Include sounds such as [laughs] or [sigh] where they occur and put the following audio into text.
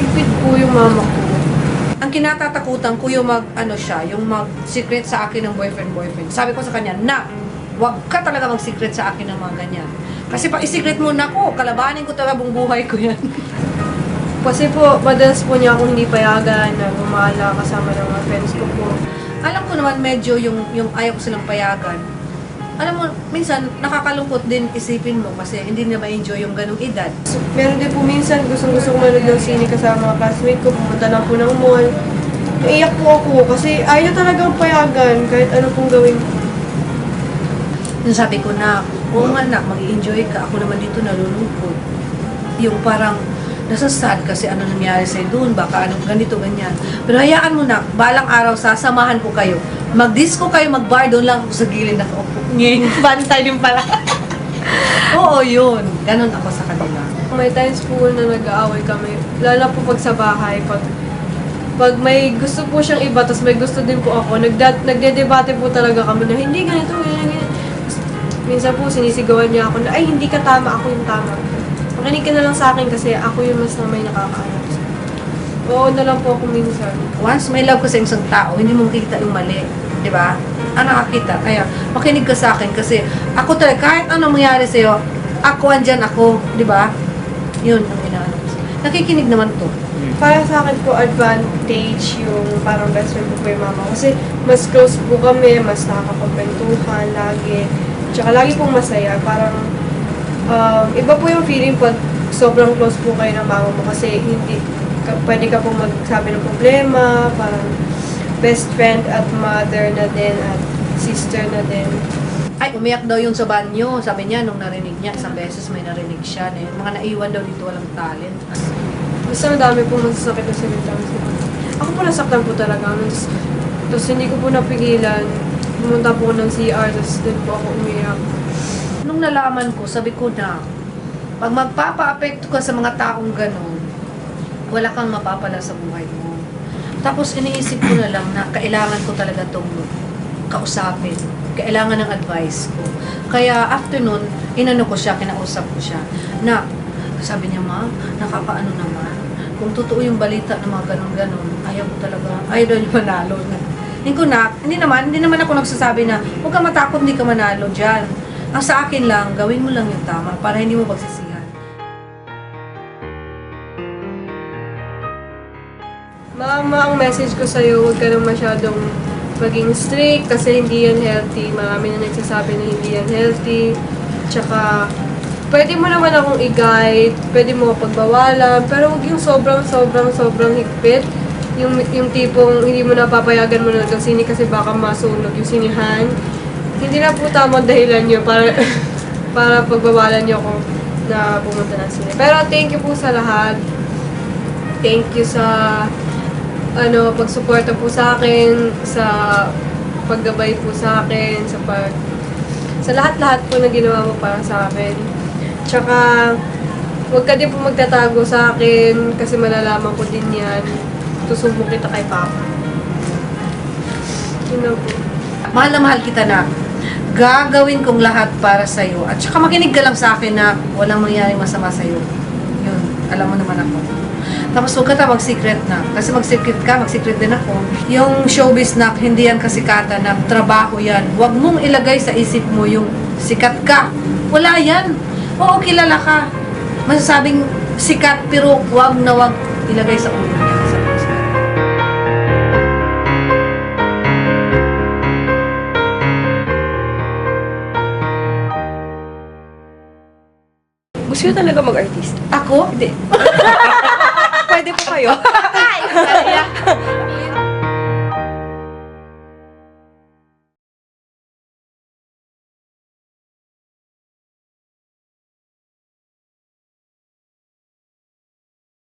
mahigpit po yung mama ko. Ang kinatatakutan ko yung mag, ano siya, yung mag-secret sa akin ng boyfriend-boyfriend. Sabi ko sa kanya, na, wag ka talaga mag-secret sa akin ng mga ganyan. Kasi pag i-secret mo na ko, kalabanin ko talaga buong buhay ko yan. [laughs] Kasi po, madalas po niya ako hindi payagan na gumala kasama ng mga friends ko po. Alam ko naman medyo yung, yung ayaw ko silang payagan. Alam mo, minsan nakakalungkot din isipin mo kasi hindi na ma-enjoy yung ganong edad. So, meron din po minsan gustong gusto ko manood ng sine kasama mga classmate ko, pumunta lang po ng mall. Naiyak po ako kasi ayaw talagang payagan kahit ano pong gawin ko. Yung sabi ko na, oo nga na, mag-enjoy ka. Ako naman dito nalulungkot. Yung parang nasasad kasi ano nangyari sa'yo doon, baka ano, ganito, ganyan. Pero hayaan mo na, balang araw sasamahan ko kayo. Mag-disco kayo, mag-bar, doon lang ako sa gilid nakaupo. Nging, [laughs] bantay din pala. [laughs] Oo, yun. Ganon ako sa kanila. May times po na nag-aaway kami, lalo po pag sa bahay, pag pag may gusto po siyang iba, tapos may gusto din po ako, nagda, nagdedebate po talaga kami na hindi ganito, ganyan, ganyan. Minsan po sinisigawan niya ako na, ay hindi ka tama, ako yung tama. Makinig ka na lang sa akin kasi ako yung mas na may nakakaalam. Oo na lang po ako minsan. Once may love ka sa isang tao, hindi mo makikita yung mali. Di ba? Ang nakakita. Kaya, makinig ka sa akin kasi ako talaga, kahit anong mangyari sa'yo, ako andyan ako. Di ba? Yun ang inaano. Nakikinig naman to. Para sa akin po, advantage yung parang best friend ko po yung mama. Kasi mas close po kami, mas nakakapagpentuhan lagi. Tsaka lagi pong masaya. Parang um, iba po yung feeling pag sobrang close po kayo ng mama mo kasi hindi ka, pwede ka pong magsabi ng problema, parang best friend at mother na din at sister na din. Ay, umiyak daw yun sa banyo. Sabi niya, nung narinig niya, isang beses may narinig siya. Na. Mga naiwan daw dito walang talent. Basta madami po masasakit na salita. Ako po nasaktan po talaga. Tapos, tapos hindi ko po napigilan. Pumunta po ng CR, tapos doon po ako umiyak. Nung nalaman ko, sabi ko na, pag magpapa-apekto ka sa mga taong ganun, wala kang mapapala sa buhay mo. Tapos iniisip ko na lang na kailangan ko talaga itong kausapin. Kailangan ng advice ko. Kaya after nun, inano ko siya, kinausap ko siya. Na, sabi niya, ma, nakakaano naman. Kung totoo yung balita ng mga ganun-ganun, ayaw ko talaga, ayaw daw niya manalo. Hindi ko na, hindi naman, hindi naman ako nagsasabi na, huwag ka matakot, hindi ka manalo dyan. Ang sa akin lang, gawin mo lang yung tama para hindi mo pagsisihan. Mama, ang message ko sa'yo, huwag ka nang masyadong maging strict kasi hindi yan healthy. Marami na nagsasabi na hindi yan healthy. Tsaka, pwede mo naman akong i-guide, pwede mo pagbawalan, pero huwag yung sobrang, sobrang, sobrang higpit. Yung, yung tipong hindi mo napapayagan mo na ng sini kasi baka masunog yung sinihan. Hindi na po tamang dahilan yun para, [laughs] para pagbawalan niyo ako na pumunta ng sine. Pero thank you po sa lahat. Thank you sa ano, pagsuporta po sa akin, sa paggabay po sa akin, sa pag sa lahat-lahat po na ginawa mo para sa akin. Tsaka, huwag ka din po magtatago sa akin kasi malalaman ko din yan. Tusumbong kita kay Papa. Yun lang po. Mahal na mahal kita na gagawin kong lahat para sa'yo. At saka makinig ka lang sa akin na walang mangyaring masama sa'yo. Yun, alam mo naman ako. Tapos huwag ka ta mag-secret na. Kasi mag-secret ka, mag-secret din ako. Yung showbiz na, hindi yan kasikatan na trabaho yan. Huwag mong ilagay sa isip mo yung sikat ka. Wala yan. Oo, kilala ka. Masasabing sikat pero huwag na huwag ilagay sa ulo niya. Gusto nyo talaga mag-artist? Ako? Hindi. [laughs] Pwede po kayo.